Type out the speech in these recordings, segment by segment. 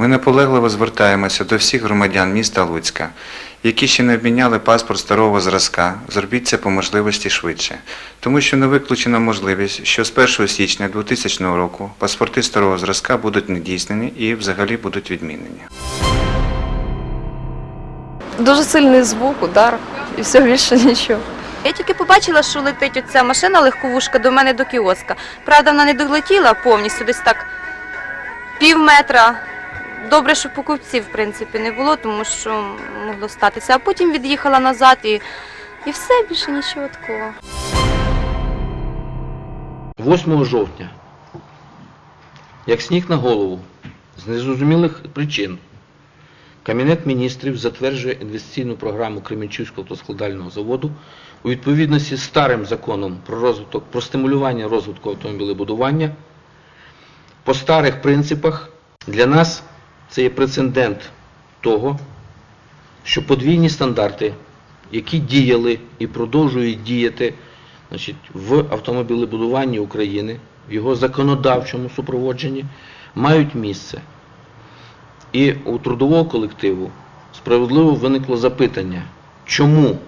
Ми наполегливо звертаємося до всіх громадян міста Луцька, які ще не обміняли паспорт старого зразка, зробіть це по можливості швидше, тому що не виключена можливість, що з 1 січня 2000 року паспорти старого зразка будуть недійснені і взагалі будуть відмінені. Дуже сильний звук, удар і все більше нічого. Я тільки побачила, що летить оця машина легковушка до мене до кіоска. Правда, вона не долетіла повністю, десь так пів метра. Добре, що покупців, в принципі, не було, тому що могло статися. А потім від'їхала назад і, і все, більше нічого такого. 8 жовтня, як сніг на голову, з незрозумілих причин, Кабінет міністрів затверджує інвестиційну програму Кременчуцького автоскладального заводу у відповідності з старим законом про розвиток, про стимулювання розвитку автомобілебудування. По старих принципах для нас це є прецедент того, що подвійні стандарти, які діяли і продовжують діяти значить, в автомобілебудуванні України, в його законодавчому супроводженні, мають місце. І у трудового колективу справедливо виникло запитання, чому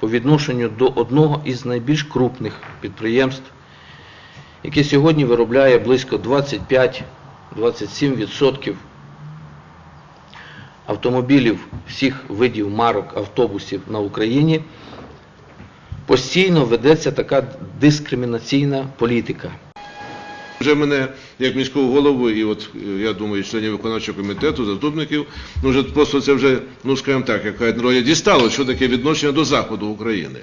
по відношенню до одного із найбільш крупних підприємств, яке сьогодні виробляє близько 25-27% автомобілів всіх видів марок автобусів на Україні, постійно ведеться така дискримінаційна політика. Вже мене як міського голову, і от я думаю, членів виконавчого комітету, заступників, ну вже просто це вже, ну скажімо так, яка роля дістало, що таке відношення до Заходу України.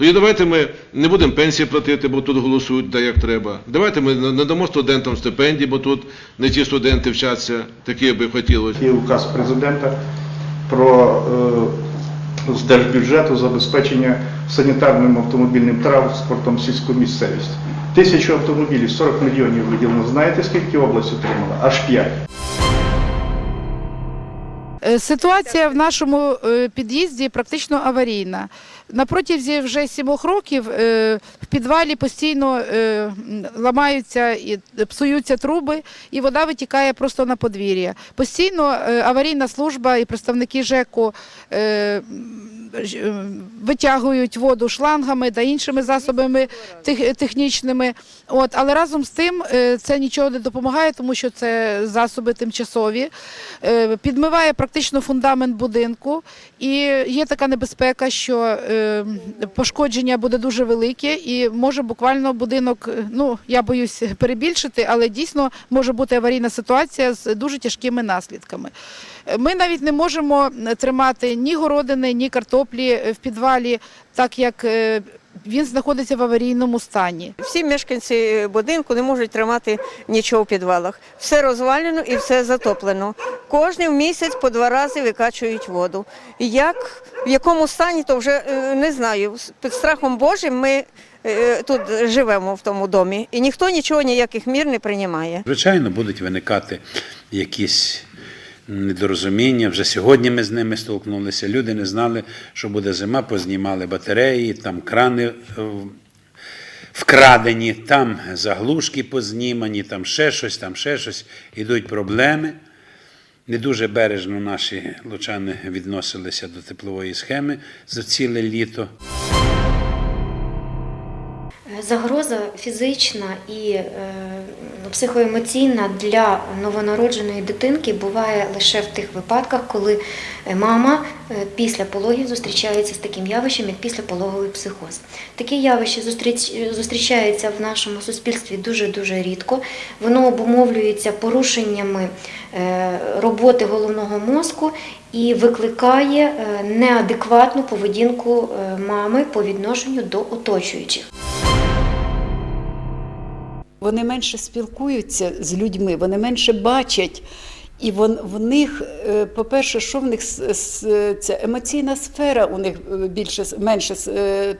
Тоді давайте ми не будемо пенсії платити, бо тут голосують так, як треба. Давайте ми не дамо студентам стипендії, бо тут не ті студенти вчаться, такі би хотілося. Є указ президента про е, з держбюджету забезпечення санітарним автомобільним транспортом сільську місцевість. Тисячу автомобілів, 40 мільйонів виділено. Знаєте, скільки область отримала? Аж 5. Е, Ситуація в нашому е, під'їзді практично аварійна. На протязі вже сімох років е, в підвалі постійно ламаються і псуються труби, і вода витікає просто на подвір'я. Постійно аварійна служба і представники ЖЕКу витягують воду шлангами та іншими засобами технічними. От, але разом з тим е, це нічого не допомагає, тому що це засоби тимчасові. Е, Підмиває практично фундамент будинку, і є така небезпека, що е, пошкодження буде дуже велике, і може буквально будинок, е, ну я боюсь перебільшити, але дійсно може бути аварійна ситуація з дуже тяжкими наслідками. Е, Ми навіть не можемо тримати ні городини, ні картоплі е, в підвалі, так як е, він знаходиться в аварійному стані. Всі мешканці будинку не можуть тримати нічого в підвалах. Все розвалено і все затоплено. Кожен місяць по два рази викачують воду. Як в якому стані, то вже е, не знаю. Під страхом Божим ми е, тут живемо в тому домі, і ніхто нічого ніяких мір не приймає. Звичайно, будуть виникати якісь недорозуміння. Вже сьогодні ми з ними столкнулися. Люди не знали, що буде зима, познімали батареї, там крани е, вкрадені, там заглушки познімані, там ще щось, там ще щось. Ідуть проблеми. Не дуже бережно наші лучани відносилися до теплової схеми за ціле літо. Загроза фізична і е, психоемоційна для новонародженої дитинки буває лише в тих випадках, коли е, мама е, після пологів зустрічається з таким явищем, як післяпологовий психоз. Такі зустріч, зустрічаються в нашому суспільстві дуже-дуже рідко. Воно обумовлюється порушеннями роботи головного мозку і викликає неадекватну поведінку мами по відношенню до оточуючих. Вони менше спілкуються з людьми, вони менше бачать. І вон, в них, е, по-перше, що в них ця емоційна сфера у них е, більше менше е,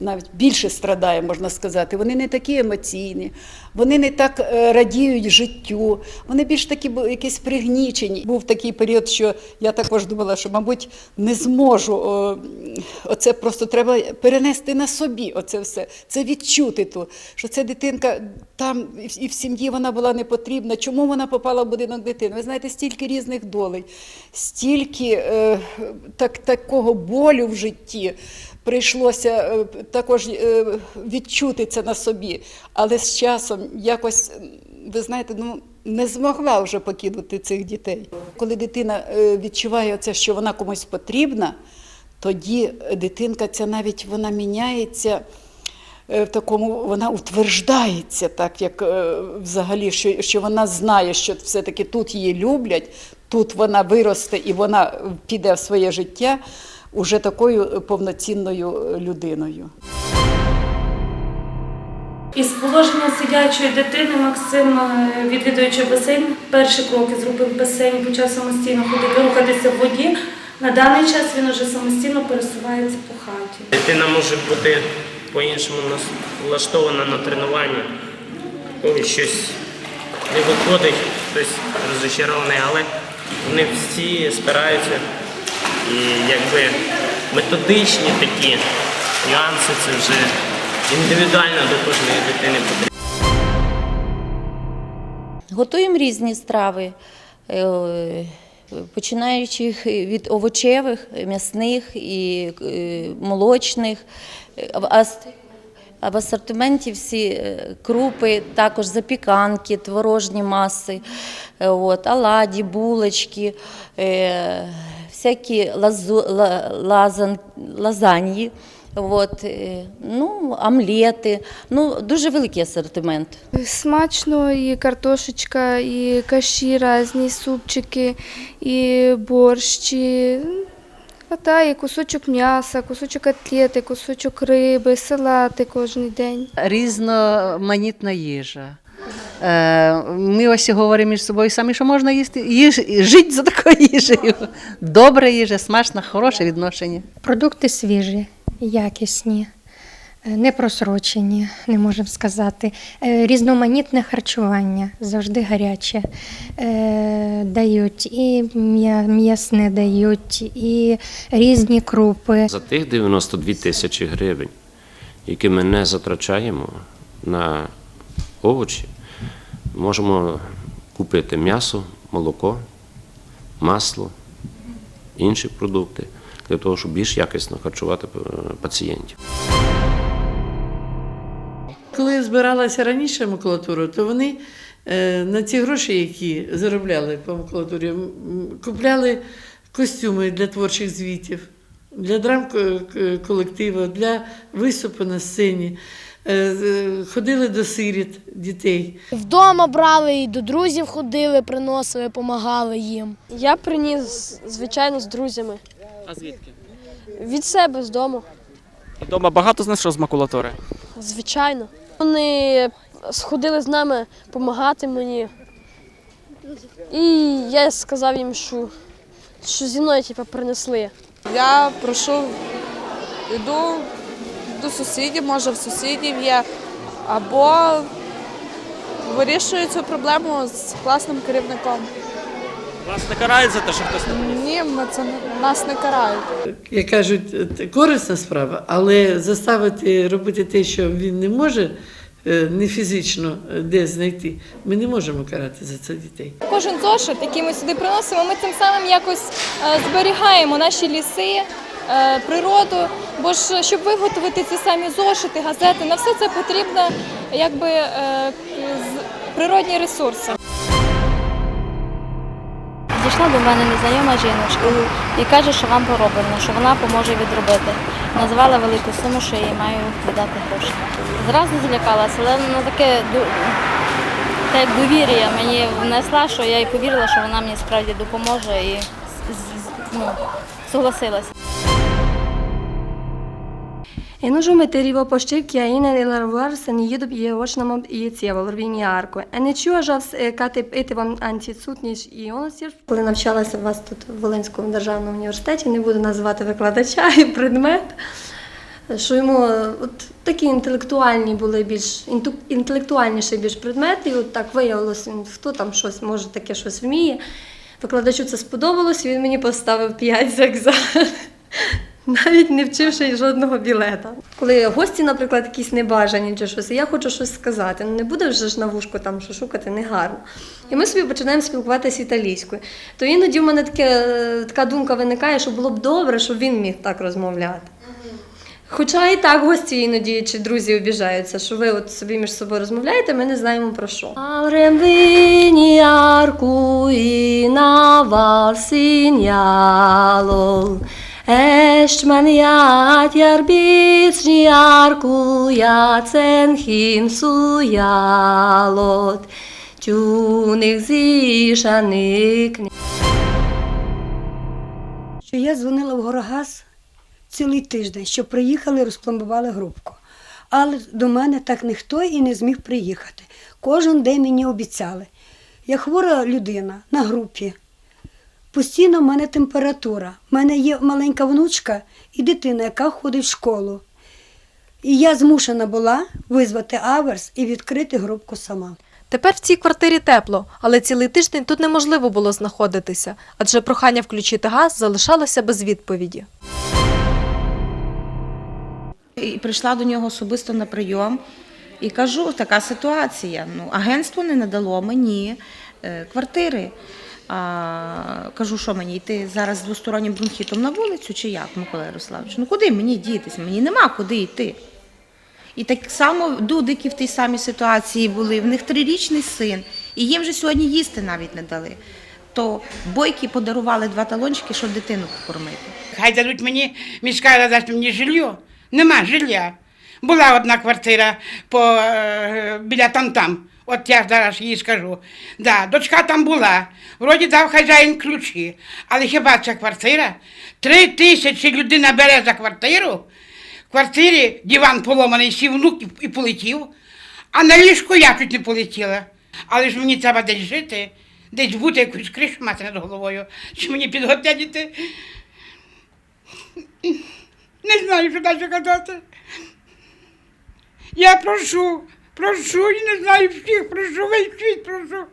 навіть більше страдає, можна сказати. Вони не такі емоційні, вони не так е, радіють життю, вони більш такі якісь пригнічені. Був такий період, що я також думала, що, мабуть, не зможу. Оце просто треба перенести на собі. Оце все. Це відчути то, що ця дитинка там і в сім'ї вона була не потрібна. Чому вона попала в будинок дитини? Ви знаєте, стільки різних долей, стільки е, так, такого болю в житті. Прийшлося е, також е, відчути це на собі, але з часом якось, ви знаєте, ну не змогла вже покинути цих дітей. Коли дитина е, відчуває це, що вона комусь потрібна, тоді дитинка ця навіть вона міняється. В такому вона утверждається, так як взагалі, що, що вона знає, що все-таки тут її люблять, тут вона виросте і вона піде в своє життя уже такою повноцінною людиною. Із положення сидячої дитини Максим, е, відвідуючи басейн, перші кроки зробив в басейні, почав самостійно ходити, рухатися в воді. На даний час він уже самостійно пересувається по хаті. Дитина може бути по-іншому влаштована на тренування, когось щось не виходить, хтось розочарований, але вони всі спираються і якби методичні такі нюанси це вже індивідуально до кожної дитини потрібно. Готуємо різні страви, е, починаючи від овочевих, м'ясних і е, молочних. В асортименті всі е, крупи, також запіканки, творожні маси, от, оладі, булочки, всякі лазу, лазан, лазаньї, от, е, ну, омлети. Ну, дуже великий асортимент. Смачно і картошечка, і каші різні, супчики, і борщі. А та, і кусочок м'яса, кусочок котлети, кусочок риби, салати кожен день. різноманітна їжа. Е, Ми ось і говоримо між собою самі, що можна їсти. Їж, жити за такою їжею. Добра їжа, смачна, хороше відношення. Продукти свіжі, якісні, е, не просрочені, не можемо сказати. Е, Різноманітне харчування, завжди гаряче. Дають і м'ясне дають, і різні крупи. За тих 92 тисячі гривень, які ми не затрачаємо на овочі, можемо купити м'ясо, молоко, масло, інші продукти для того, щоб більш якісно харчувати е, пацієнтів. Коли збиралася раніше макулатура, то вони е, на ці гроші, які заробляли по макулатурі, купляли костюми для творчих звітів, для драм колективу, для виступу на сцені. Е, Ходили до сиріт дітей. Вдома брали і до друзів ходили, приносили, допомагали їм. Я приніс, звичайно, з друзями. А звідки? Від себе з дому, Вдома багато знайшов з макулатури. звичайно. Вони сходили з нами допомагати мені. І я сказав їм, що, що зі мною типу, принесли. Я прошу, йду до сусідів, може в сусідів є, або вирішую цю проблему з класним керівником. Вас не карають за те, що хтось Ні, ми це нас не карають. як кажуть, це корисна справа, але заставити робити те, що він не може е, не фізично е, де знайти, ми не можемо карати за це дітей. Кожен зошит, який ми сюди приносимо, ми тим самим якось е, зберігаємо наші ліси, природу. Бо ж щоб виготовити ці самі зошити, газети, на все це потрібно якби е, природні ресурси. Дійшла до мене незнайома жіночка і каже, що вам пороблено, що вона поможе відробити. Назвала велику суму, що я їй маю віддати гроші. Зразу злякалася, але вона таке ду- та як довір'я мені внесла, що я їй повірила, що вона мені справді допоможе і ну, согласилася. E nu žumeterivo poščivki a ine ilaruar se ni jidu je očnamo i цієво лорвіні арко. А не чуя жав кати ити вам антисутніш і он сір. Коли навчалася вас тут в Волинському державному університеті, не буду називати викладача і предмет. що йому от такі інтелектуальні були більш інтелектуальніші більш предмети, і от так виявилося, хто там щось може таке щось вміє. Викладачу це сподобалось, він мені поставив 5 за екзамен. Навіть не вчивши жодного білета. Коли гості, наприклад, якісь небажані чи щось, я хочу щось сказати. Ну не буде вже ж на вушку там що шукати негарно. І ми собі починаємо спілкуватися італійською. То іноді в мене таке, е, така думка виникає, що було б добре, щоб він міг так розмовляти. Хоча і так гості іноді чи друзі обіжаються, що ви от собі між собою розмовляєте, ми не знаємо про що. Avrem vini arcui naval signalol, est maniat iarbitni arcui acenchim sujalot, тюних зішаник. що я дзвонила в Горогаз цілий тиждень, що приїхали, розпломбували грубку. Але до мене так ніхто і не зміг приїхати. Кожен день мені обіцяли. Я хвора людина на групі. Постійно в мене температура. У мене є маленька внучка і дитина, яка ходить в школу. І я змушена була визвати аверс і відкрити грубку сама. Тепер в цій квартирі тепло, але цілий тиждень тут неможливо було знаходитися, адже прохання включити газ залишалося без відповіді. І прийшла до нього особисто на прийом і кажу, така ситуація. Ну, агентство не надало мені е, квартири. А, кажу, що мені йти зараз з двостороннім бронхітом на вулицю чи як, Микола Ярославович? Ну куди мені дітись? Мені нема куди йти. І так само дудики в тій самій ситуації були. В них трирічний син, і їм же сьогодні їсти навіть не дали. То бойки подарували два талончики, щоб дитину покормити. Хай дадуть мені, рада дасть мені жилье. Нема жилья. Була одна квартира по, е, біля там-там. От я зараз їй скажу. Да, дочка там була. Вроді дав хазяїн ключі. Але хіба ця квартира? Три тисячі людина бере за квартиру. В квартирі диван поломаний, сів внук і полетів. А на ліжку я чуть не полетіла. Але ж мені треба десь жити, десь бути якусь кришу мати над головою. Чи мені підготеліти? Не знаю, що далі казати. Я прошу, прошу і не знаю всіх, прошу, весь світ прошу.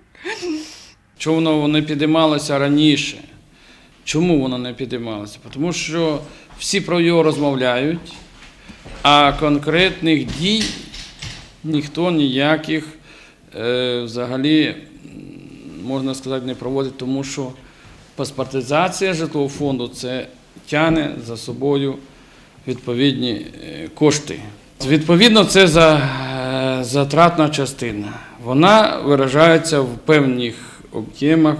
Чому воно не підіймалося раніше? Чому воно не підіймалося? Тому що всі про його розмовляють, а конкретних дій ніхто ніяких е, взагалі, можна сказати, не проводить, тому що паспортизація житлового фонду це тягне за собою відповідні е, кошти. Відповідно, це за, е, затратна частина. Вона виражається в певних об'ємах,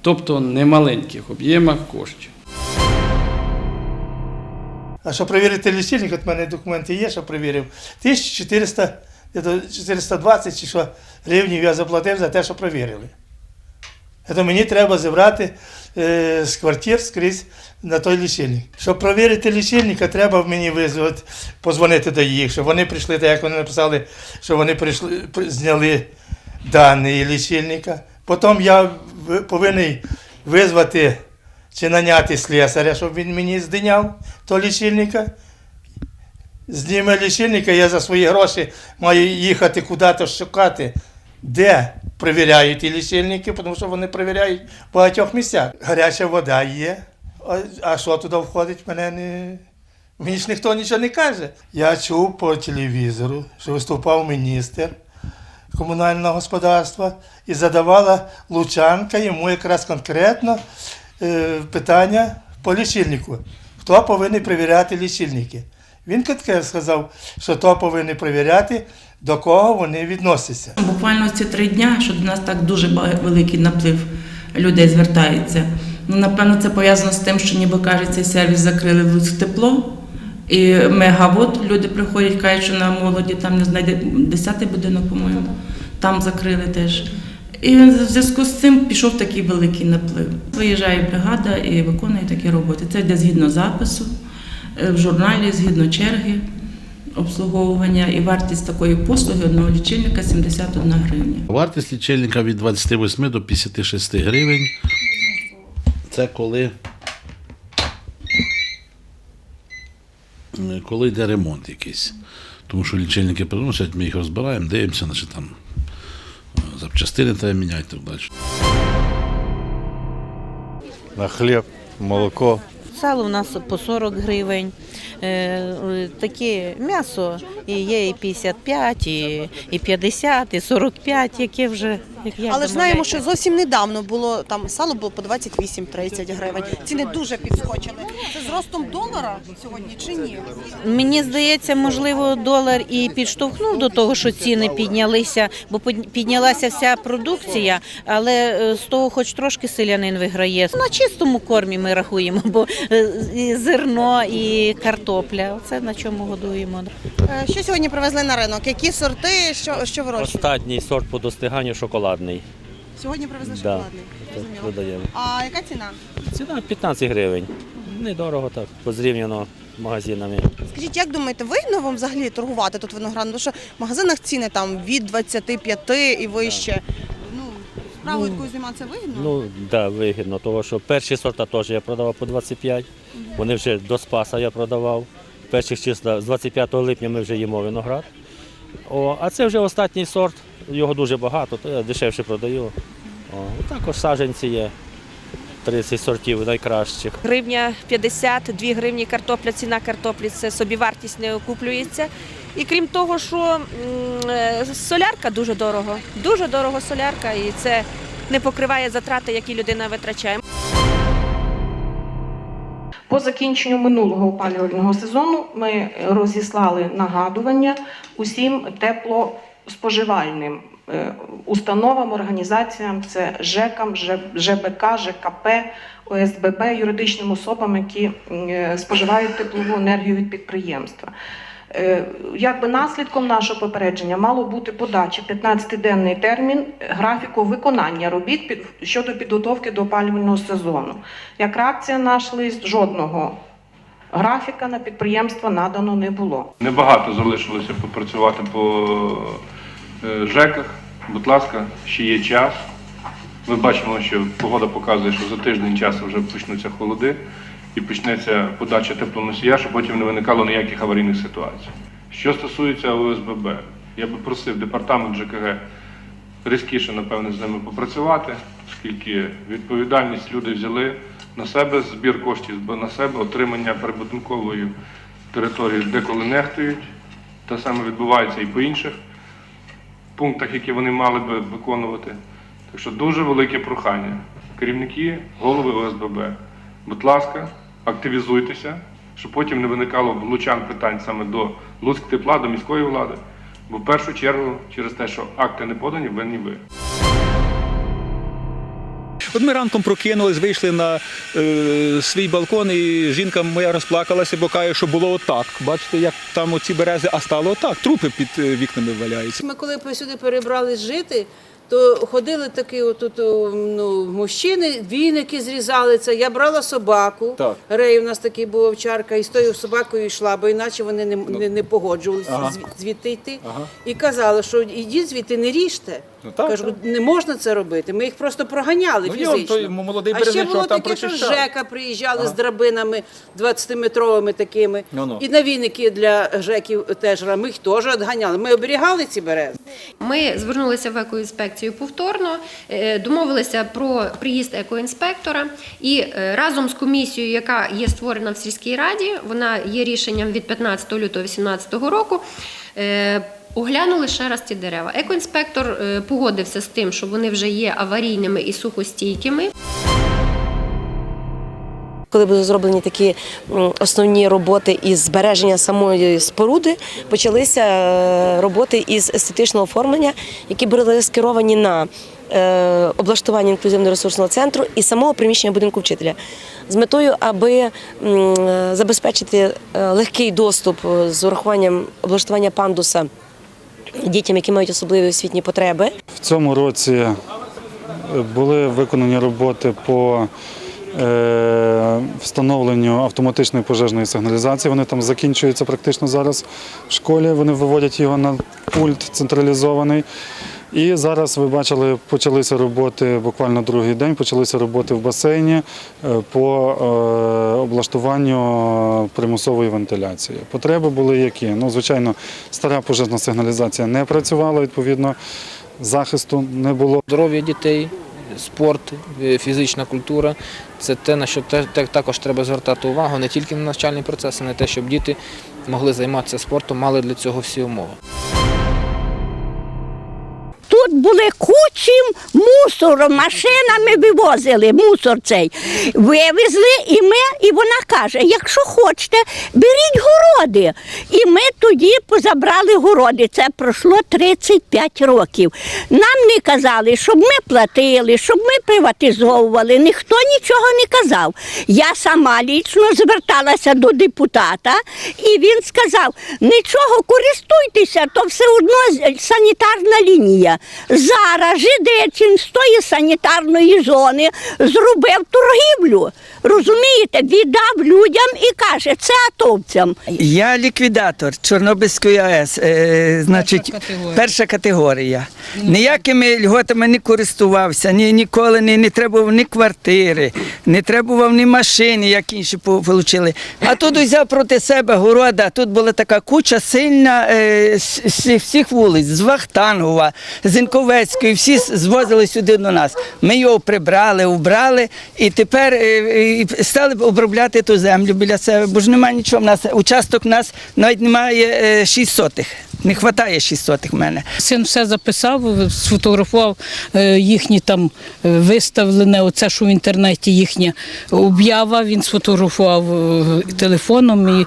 тобто немаленьких об'ємах коштів. А щоб перевірити лічильник, от в мене документи є, що перевірив. 1400, где-то 420 чи що гривнів я заплатив за те, що перевірили. Це мені треба зібрати е, з квартир скрізь на той лічильник. Щоб перевірити лічильника, треба мені визвати, позвонити до їх, щоб вони прийшли, так як вони написали, що вони прийшли, зняли дані лічильника. Потім я повинен визвати чи наняти слесаря, щоб він мені здиняв то лічильника. Зніме лічильника, я за свої гроші маю їхати куди-то шукати, де перевіряють ті лічильники, тому що вони перевіряють в багатьох місцях. Гаряча вода є. А, а що туди входить, мене не. Мені ж ніхто нічого не каже. Я чув по телевізору, що виступав міністр комунального господарства і задавала Лучанка йому якраз конкретно е, питання по лічильнику. Хто повинен перевіряти лічильники? Він таке сказав, що то повинен перевіряти, до кого вони відносяться. Буквально ці три дня, що до нас так дуже великий наплив людей звертається. Ну, напевно, це пов'язано з тим, що ніби кажуть, цей сервіс закрили в тепло. І мегавод люди приходять, кажуть, що на молоді там не знайде 10-й будинок, по-моєму, там закрили теж. І в зв'язку з цим пішов такий великий наплив. Виїжджає бригада і виконує такі роботи. Це йде згідно запису в журналі, згідно черги обслуговування і вартість такої послуги одного лічильника 71 гривня. Вартість лічильника від 28 до 56 гривень. Це коли е, коли йде ремонт якийсь. Тому що лічильники приносять, ми їх розбираємо, дивимося, значить там е, запчастини треба міняти і так далі. На хліб, молоко. Сало у нас по 40 гривень. Е, Таке м'ясо і є і 55, і, і 50, і 45, яке вже як я Але ж знаємо, що зовсім недавно було там сало було по 28-30 гривень. Ціни дуже підскочили. Це з ростом долара сьогодні чи ні? Мені здається, можливо, долар і підштовхнув до того, що ціни піднялися, бо під- піднялася вся продукція, але е, з того, хоч трошки селянин виграє. На чистому кормі ми рахуємо, бо е, і зерно і картопля. Це на чому годуємо. Е, Що сьогодні привезли на ринок? Які сорти, що, що вирощують? Останній сорт по достиганню шоколадний. Сьогодні привезли шоколадний. так, Зрозуміло. А яка ціна? Ціна 15 гривень. Недорого так, порівняно з магазинами. Скажіть, як думаєте, вигідно вам взагалі торгувати тут виноградом? Тому що в магазинах ціни там від 25 і вище. Ну, справу якою займатися вигідно? Ну, так, да, вигідно, тому що перші сорта теж я продавав по 25. Вони вже до Спаса я продавав. Перших числа з 25 липня ми вже їмо виноград. О, а це вже останній сорт, його дуже багато, то я дешевше продаю. О, також саджанці є. 30 сортів найкращих. Гривня 50, 2 гривні картопля, ціна картоплі це собівартість не окуплюється. І крім того, що е, солярка дуже дорого, дуже дорого солярка, і це не покриває затрати, які людина витрачає. По закінченню минулого опалювального сезону ми розіслали нагадування усім теплоспоживальним е, установам, організаціям, це ЖЕКам, ЖБК, ЖКП, ОСББ, юридичним особам, які е, споживають теплову енергію від підприємства. Е, Якби наслідком нашого попередження мало бути подача 15-денний термін графіку виконання робіт щодо підготовки до опалювального сезону. Як реакція наш лист жодного графіка на підприємство надано не було. Небагато залишилося попрацювати по е, ЖЕКах. Будь ласка, ще є час. Ми бачимо, що погода показує, що за тиждень часу вже почнуться холоди і почнеться подача теплоносія, щоб потім не виникало ніяких аварійних ситуацій. Що стосується ОСББ, я би просив департамент ЖКГ різкіше, напевне, з ними попрацювати, оскільки відповідальність люди взяли на себе, збір коштів на себе, отримання прибудинкової території деколи нехтують. Те саме відбувається і по інших пунктах, які вони мали би виконувати. Так що дуже велике прохання. Керівники, голови ОСББ, будь ласка, активізуйтеся, щоб потім не виникало в лучан питань саме до Луцьк тепла, до міської влади. Бо в першу чергу через те, що акти не подані, винні ви. От ми ранком прокинулись, вийшли на е, свій балкон, і жінка моя розплакалася, бо каже, що було отак. Бачите, як там оці берези, а стало отак. Трупи під е, вікнами валяються. Ми коли сюди перебрались жити, то ходили такі отут ну, мужчини, віники зрізали це. Я брала собаку. Так. Рей у нас такий був овчарка, і з тою собакою йшла, бо іначе вони не, не, не погоджувалися Ага. звід- звідти йти. Ага. І казали, що ідіть звідти, не ріжте. Ну, так, Кажу, так. не можна це робити. Ми їх просто проганяли Ну, є он фізично. той молодий а ще було там таке, що прочищав. ЖЕКа приїжджали Ага. з драбинами 20-метровими такими. Ну-ну. І на віники для ЖЕКів теж ми їх теж відганяли. Ми оберігали ці берези. Ми звернулися в екоінспекцію повторно, е, домовилися про приїзд екоінспектора і е, разом з комісією, яка є створена в сільській раді, вона є рішенням від 15 лютого 2018 року. е, Оглянули ще раз ці дерева. Екоінспектор погодився з тим, що вони вже є аварійними і сухостійкими. Коли були зроблені такі основні роботи із збереження самої споруди, почалися е, роботи із естетичного оформлення, які були скеровані на е, облаштування інклюзивно-ресурсного центру і самого приміщення будинку вчителя з метою, аби е, забезпечити легкий доступ з урахуванням облаштування пандуса дітям, які мають особливі освітні потреби. В цьому році були виконані роботи по встановленню автоматичної пожежної сигналізації. Вони там закінчуються практично зараз в школі. Вони виводять його на пульт централізований. І зараз ви бачили, почалися роботи буквально другий день, почалися роботи в басейні е, по е, облаштуванню примусової вентиляції. Потреби були які? Ну, звичайно, стара пожежна сигналізація не працювала, відповідно, захисту не було. Здоров'я дітей, спорт, е, фізична культура це те, на що також треба звертати увагу не тільки на навчальний процес, а на те, щоб діти могли займатися спортом, мали для цього всі умови. Тут були кучі мусору, машинами вивозили мусор цей. Вивезли, і ми, і вона каже: якщо хочете, беріть городи. І ми тоді позабрали городи. Це пройшло 35 років. Нам не казали, щоб ми платили, щоб ми приватизовували. Ніхто нічого не казав. Я сама лічно зверталася до депутата, і він сказав: нічого, користуйтеся, то все одно санітарна лінія. Зараз Жидечин з тої санітарної зони зробив торгівлю. Розумієте, віддав людям і каже, це атовцям. Я ліквідатор Чорнобильської АЕС, е, значить, перша категорія. Ніякими льготами не користувався, ні, ніколи не, не требував ні квартири, не требував ні машини, як інші по- получили. А тут взяв проти себе города, тут була така куча сильна е, з, з всіх вулиць, з Вахтангова, з Інковецької, всі звозили сюди до нас. Ми його прибрали, убрали і тепер е, е, стали обробляти ту землю біля себе, бо ж немає нічого. В нас участок у нас навіть немає шість сотих. Не вистачає 6 сотих в мене. Син все записав, сфотографував е, їхні там е, виставлене, оце що в інтернеті їхня об'ява. Він сфотографував е, телефоном і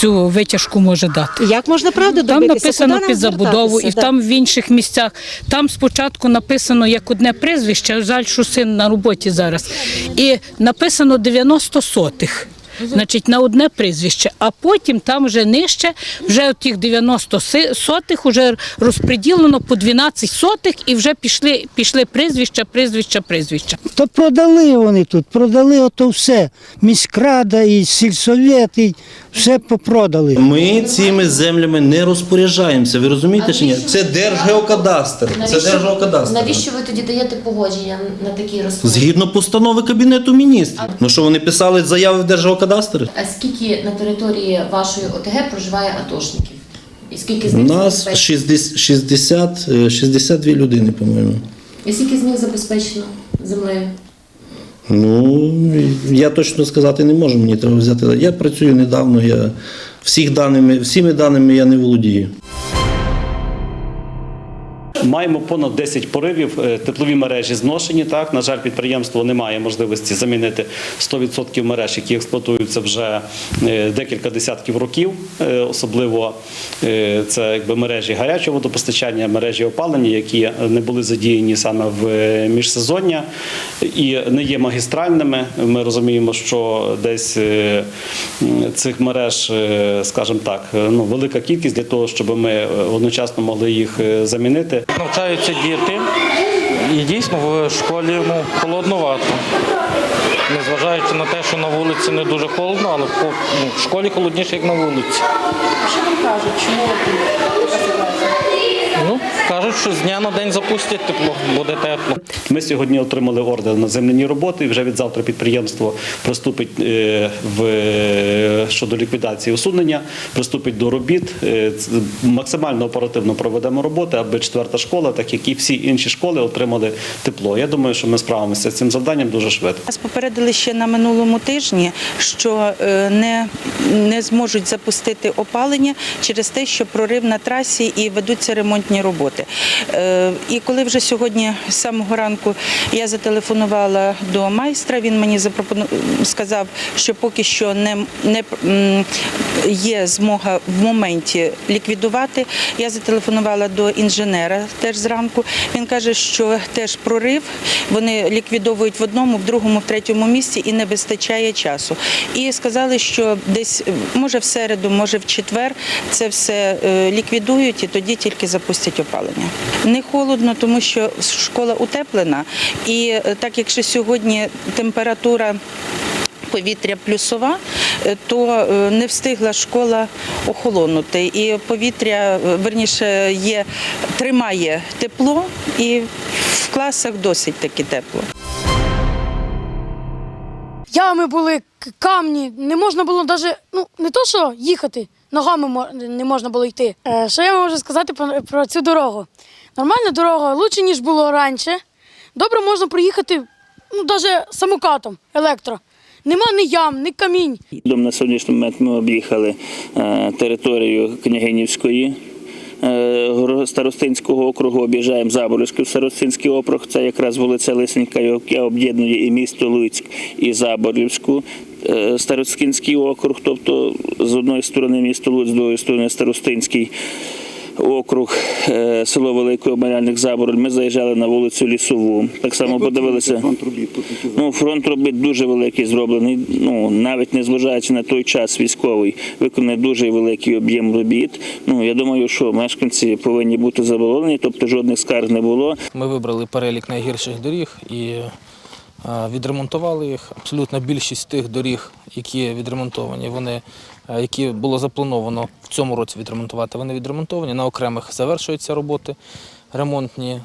цю витяжку може дати. Як можна правду Там написано під забудову, і там в інших місцях. Там спочатку написано як одне прізвище, жаль, що син на роботі зараз. І написано 90 сотих. Значить, на одне прізвище, а потім там вже нижче, вже от тих 90 сотих вже розподілено по 12 сотих і вже пішли, пішли прізвища, прізвища, прізвища. То продали вони тут, продали ото все. Міськрада і сільсовет, і все попродали. Ми цими землями не розпоряджаємося. Ви розумієте чи ні? Це Держгеокадастр. Це Держгеокадастр. Навіщо ви тоді даєте погодження на такі розпорядження? Згідно постанови Кабінету міністрів. Ну що вони писали заяви в Держгеокадастр? А скільки на території вашої ОТГ проживає атошників? І скільки з У них нас забезпечено? 60, 60, е, 62 людини, по-моєму. І скільки з них забезпечено землею? Ну, я точно сказати не можу, мені треба взяти. Я працюю недавно, я всіх даними, всіми даними я не володію. Маємо понад 10 поривів, е, теплові мережі зношені. Так, на жаль, підприємство не має можливості замінити 100% мереж, які експлуатуються вже е, декілька десятків років. Е, Особливо це якби мережі гарячого водопостачання, мережі опалення, які не були задіяні саме в міжсезоння і не є магістральними. Ми розуміємо, що десь цих мереж, скажімо так, ну велика кількість для того, щоб ми одночасно могли їх замінити. Навчаються діти, і дійсно в школі ну, холодновато. Незважаючи на те, що на вулиці не дуже холодно, але по- ну, в школі холодніше, як на вулиці. Що вам кажуть, чому така ситуація? Ну, кажуть, що з дня на день запустять тепло, буде тепло. Ми сьогодні отримали ордер на земляні роботи. і Вже від завтра підприємство приступить е, в щодо ліквідації усунення, приступить до робіт. Е, Максимально оперативно проведемо роботи, аби четверта школа, так як і всі інші школи, отримали тепло. Я думаю, що ми справимося з цим завданням дуже швидко. Нас попередили ще на минулому тижні, що е, не, не зможуть запустити опалення через те, що прорив на трасі і ведуться ремонтні роботи. Е, І коли вже сьогодні з самого ранку я зателефонувала до майстра, він мені сказав, що поки що не, не є змога в моменті ліквідувати. Я зателефонувала до інженера теж зранку. Він каже, що теж прорив. Вони ліквідовують в одному, в другому, в третьому місці і не вистачає часу. І сказали, що десь може в середу, може в четвер це все е, ліквідують і тоді тільки запустять опалення. Не холодно, тому що школа утеплена, і е, так як ще сьогодні температура повітря плюсова, е, то е, не встигла школа охолонути. І повітря, верніше, є, тримає тепло, і в класах досить таки тепло. Ями були, камні, не можна було навіть, ну не то що їхати, ногами не можна було йти. Е, Що я можу сказати про, цю дорогу? Нормальна дорога, краще, ніж було раніше. Добре можна проїхати ну, навіть самокатом електро. Нема ні ям, ні камінь. На сьогоднішній момент ми об'їхали е, територію Княгинівської. е, Старостинського округу об'їжджаємо Заболівський Старостинський округ. Це якраз вулиця Лисенька, яка об'єднує і місто Луцьк, і Заболівську. Е, Старостинський округ, тобто з одної сторони місто Луцьк, з другої сторони Старостинський округ, е, село Великий Обманяльник Забороль. Ми заїжджали на вулицю Лісову. Так само подивилися. Ну, фронт робить дуже великий зроблений. Ну навіть не зважаючи на той час військовий, виконує дуже великий об'єм робіт. Ну я думаю, що мешканці повинні бути задоволені, тобто жодних скарг не було. Ми вибрали перелік найгірших доріг і відремонтували їх. Абсолютно більшість тих доріг, які відремонтовані, вони, які було заплановано в цьому році відремонтувати, вони відремонтовані. На окремих завершуються роботи ремонтні.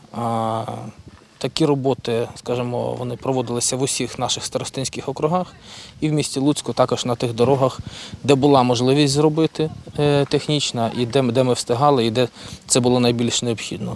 Такі роботи, скажімо, вони проводилися в усіх наших старостинських округах і в місті Луцьку також на тих дорогах, де була можливість зробити е, технічна, і де ми встигали, і де це було найбільш необхідно.